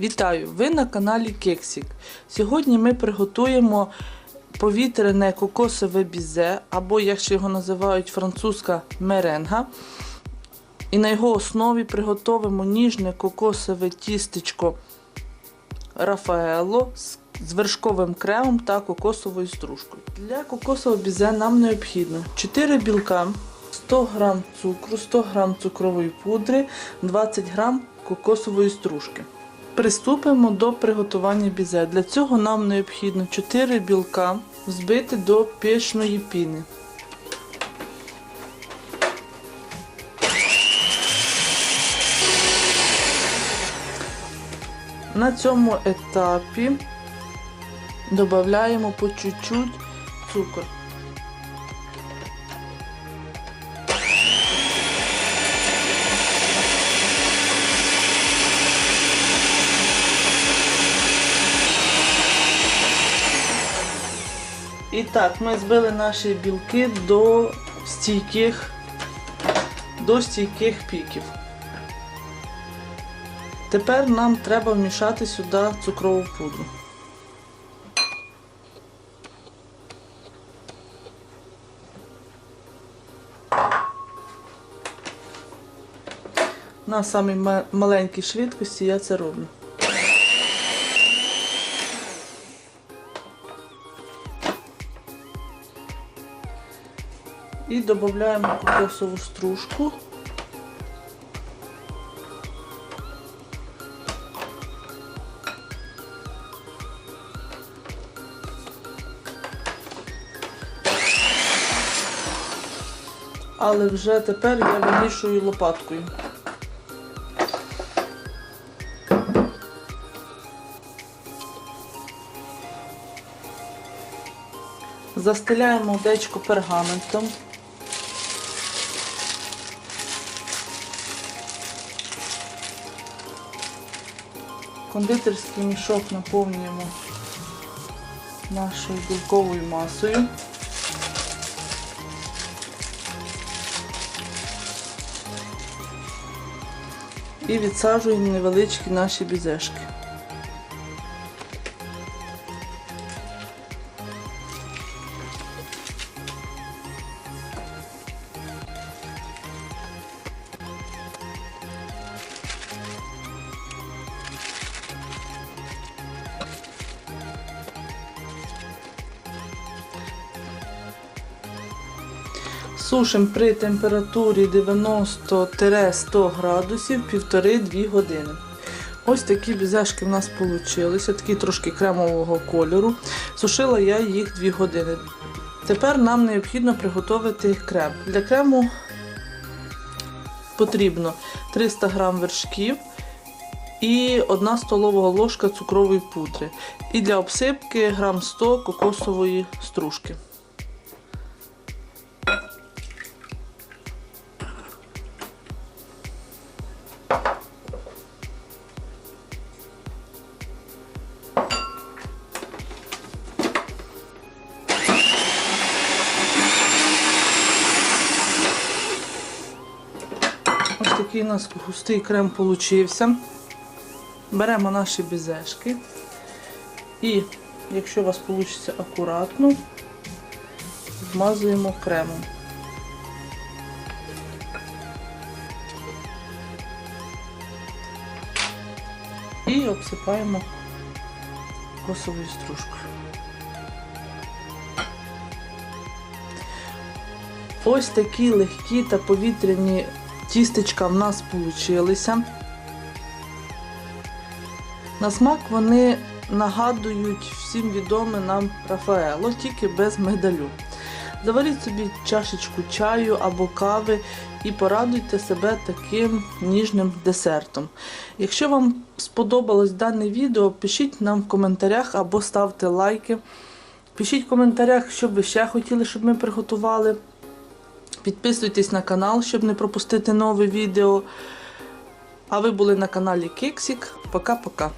Вітаю! Ви на каналі Кексік. Сьогодні ми приготуємо повітряне кокосове бізе, або, як ще його називають, французька меренга. І на його основі приготуємо ніжне кокосове тістечко Рафаело з вершковим кремом та кокосовою стружкою. Для кокосового бізе нам необхідно 4 білка, 100 г цукру, 100 г цукрової пудри, 20 г кокосової стружки. Приступимо до приготування бізе. Для цього нам необхідно 4 білка взбити до пішної піни. На цьому етапі додаємо по чуть-чуть цукор. І так, ми збили наші білки до стійких, до стійких піків. Тепер нам треба вмішати сюди цукрову пудру. На самій маленькій швидкості я це роблю. І додаємо кокосову стружку. Але вже тепер я вимішую лопаткою. Застеляємо дечко пергаментом. Кондитерський мішок наповнюємо нашою білковою масою. І відсаджуємо невеличкі наші бізешки. Сушимо при температурі 90-100 градусів 1,5-2 години. Ось такі бізешки в нас вийшли, такі трошки кремового кольору. Сушила я їх 2 години. Тепер нам необхідно приготувати крем. Для крему потрібно 300 г вершків і 1 столова ложка цукрової пудри. І для обсипки грам 100 кокосової стружки. Такий у нас густий крем получився. Беремо наші бізешки і, якщо у вас вийде акуратно, змазуємо кремом. І обсипаємо косовою стружкою. Ось такі легкі та повітряні тістечка в нас получилися. На смак вони нагадують всім відоме нам Рафаело, тільки без медалю. Заваріть собі чашечку чаю або кави і порадуйте себе таким ніжним десертом. Якщо вам сподобалось дане відео, пишіть нам в коментарях або ставте лайки. Пишіть в коментарях, що ви ще хотіли, щоб ми приготували. Підписуйтесь на канал, щоб не пропустити нове відео. А ви були на каналі Кексік. Пока-пока.